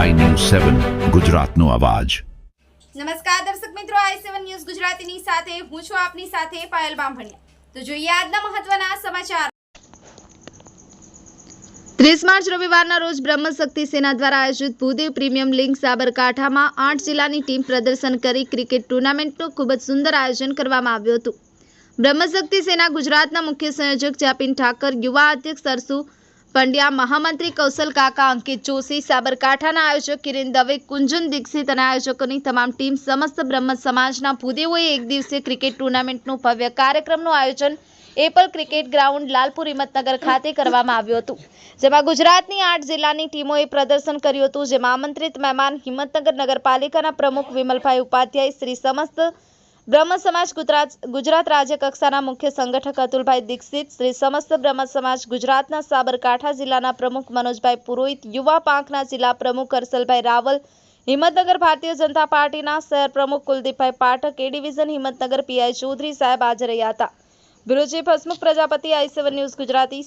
સેવન ગુજરાતનો અવાજ. નમસ્કાર દર્શક મિત્રો આઈ સેવન ન્યૂઝ ગુજરાતીની સાથે હું છું આપની સાથે પાયલ બામભણિયા. તો જોઈએ આજના મહત્વના સમાચાર. ત્રીસ માર્ચ રવિવારના રોજ બ્રહ્મશક્તિ સેના દ્વારા આયોજિત ભૂદેવ પ્રીમિયમ લીગ સાબરકાંઠામાં આઠ જિલ્લાની ટીમ પ્રદર્શન કરી ક્રિકેટ ટુર્નામેન્ટનું ખૂબ જ સુંદર આયોજન કરવામાં આવ્યું હતું. બ્રહ્મશક્તિ સેના ગુજરાતના મુખ્ય સંયોજક જાપિન ઠાકર યુવા અધ્યક્ષ સરસુ પંડ્યા મહામંત્રી કૌશલ કાકા, અંકિત જોશી, સાબરકાંઠાના આયોજક કિરણ દવે, કુંજન દીક્ષિત અને આયોજકોની તમામ ટીમ સમસ્ત બ્રહ્મ સમાજના ભૂદેવોએ એક દિવસીય ક્રિકેટ ટુર્નામેન્ટનું ભવ્ય કાર્યક્રમનું આયોજન Apple cricket ground Lalpur Himmatnagar ખાતે કરવામાં આવ્યું હતું. જેમાં ગુજરાતની આઠ જિલ્લાની ટીમોએ પ્રદર્શન કર્યું હતું. જેમાં આમંત્રિત મહેમાન હિંમતનગર નગરપાલિકાના પ્રમુખ વિમલભાઈ ઉપાધ્યાય, શ્રી સમસ્ત બ્રહ્મ સમાજ ગુજરાત રાજ્ય કક્ષાના મુખ્ય સંગઠક અતુલભાઈ દીક્ષિત, શ્રી સમસ્ત બ્રહ્મ સમાજ ગુજરાતના સાબરકાંઠા જિલ્લાના પ્રમુખ મનોજભાઈ પુરોહિત, યુવા પાંખના જિલ્લા પ્રમુખ કરસલભાઈ રાવલ, હિંમતનગર ભારતીય જનતા પાર્ટીના શહેર પ્રમુખ કુલદીપભાઈ Pathak, A division Himmatnagar PI Chaudhary સાહેબ હાજર રહ્યા હતા. Bureau chief Hasmukh Prajapati, I News Gujarati.